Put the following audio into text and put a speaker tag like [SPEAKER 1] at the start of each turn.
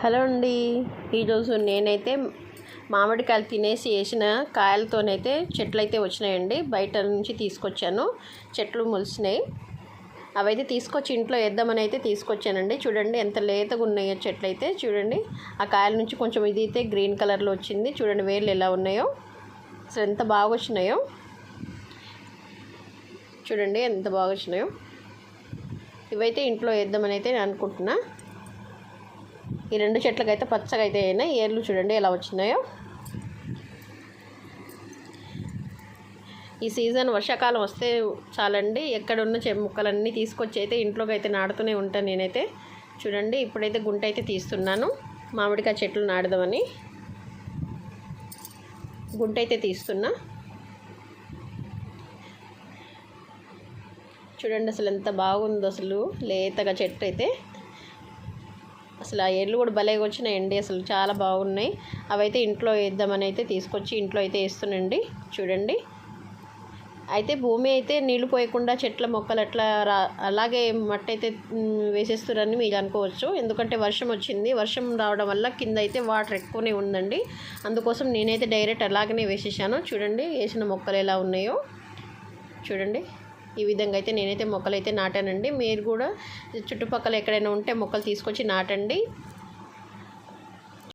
[SPEAKER 1] Hello అండి. ఈరోజు నేనైతే మామిడికాయలు తినేసి వేసిన కాయలతోనైతే చెట్లు అయితే వచ్చినాయండి. బయట నుంచి తీసుకొచ్చాను. చెట్లు మొలిసినాయి. అవైతే తీసుకొచ్చి ఇంట్లో వేద్దామని అయితే తీసుకొచ్చానండి. చూడండి ఎంత లేతగా ఉన్నాయో చెట్లు అయితే చూడండి. ఆ కాయల నుంచి కొంచెం ఇది అయితే గ్రీన్ కలర్లో వచ్చింది. చూడండి వేర్లు ఎలా ఉన్నాయో. అసలు ఎంత బాగా వచ్చినాయో. చూడండి ఎంత బాగా వచ్చినాయో. ఇవైతే ఇంట్లో వేద్దామని అయితే నేను అనుకుంటున్నాను ఈ రెండు చెట్లకైతే అయితే పచ్చగా అయితే అయినాయి ఏర్లు చూడండి ఎలా వచ్చినాయో. ఈ సీజన్ వర్షాకాలం వస్తే చాలండి. ఎక్కడున్న చె ముక్కలన్నీ తీసుకొచ్చి అయితే ఇంట్లోకి అయితే నాడుతూనే ఉంటాను నేనైతే. చూడండి ఇప్పుడైతే గుంట అయితే తీస్తున్నాను. మామిడికాయ చెట్లు నాడదామని గుంట అయితే తీస్తున్నా. చూడండి అసలు ఎంత బాగుందో అసలు లేతగా చెట్టు అయితే. అసలు ఆ ఏర్లు కూడా భలేగా వచ్చినాయండి. అసలు చాలా బాగున్నాయి. అవైతే ఇంట్లో వేద్దామని అయితే తీసుకొచ్చి ఇంట్లో అయితే వేస్తున్నాండి చూడండి. అయితే భూమి అయితే నీళ్ళు పోయకుండా చెట్ల మొక్కలు అట్లా రా అలాగే మట్టి అయితే వేసేస్తున్నారని మీరు అనుకోవచ్చు. ఎందుకంటే వర్షం వచ్చింది. వర్షం రావడం వల్ల కింద అయితే వాటర్ ఎక్కువనే ఉందండి. అందుకోసం నేనైతే డైరెక్ట్ అలాగనే వేసేసాను. చూడండి వేసిన మొక్కలు ఎలా ఉన్నాయో. చూడండి. ఈ విధంగా అయితే నేనైతే మొక్కలు అయితే నాటానండి. మీరు కూడా చుట్టుపక్కల ఎక్కడైనా ఉంటే మొక్కలు తీసుకొచ్చి నాటండి.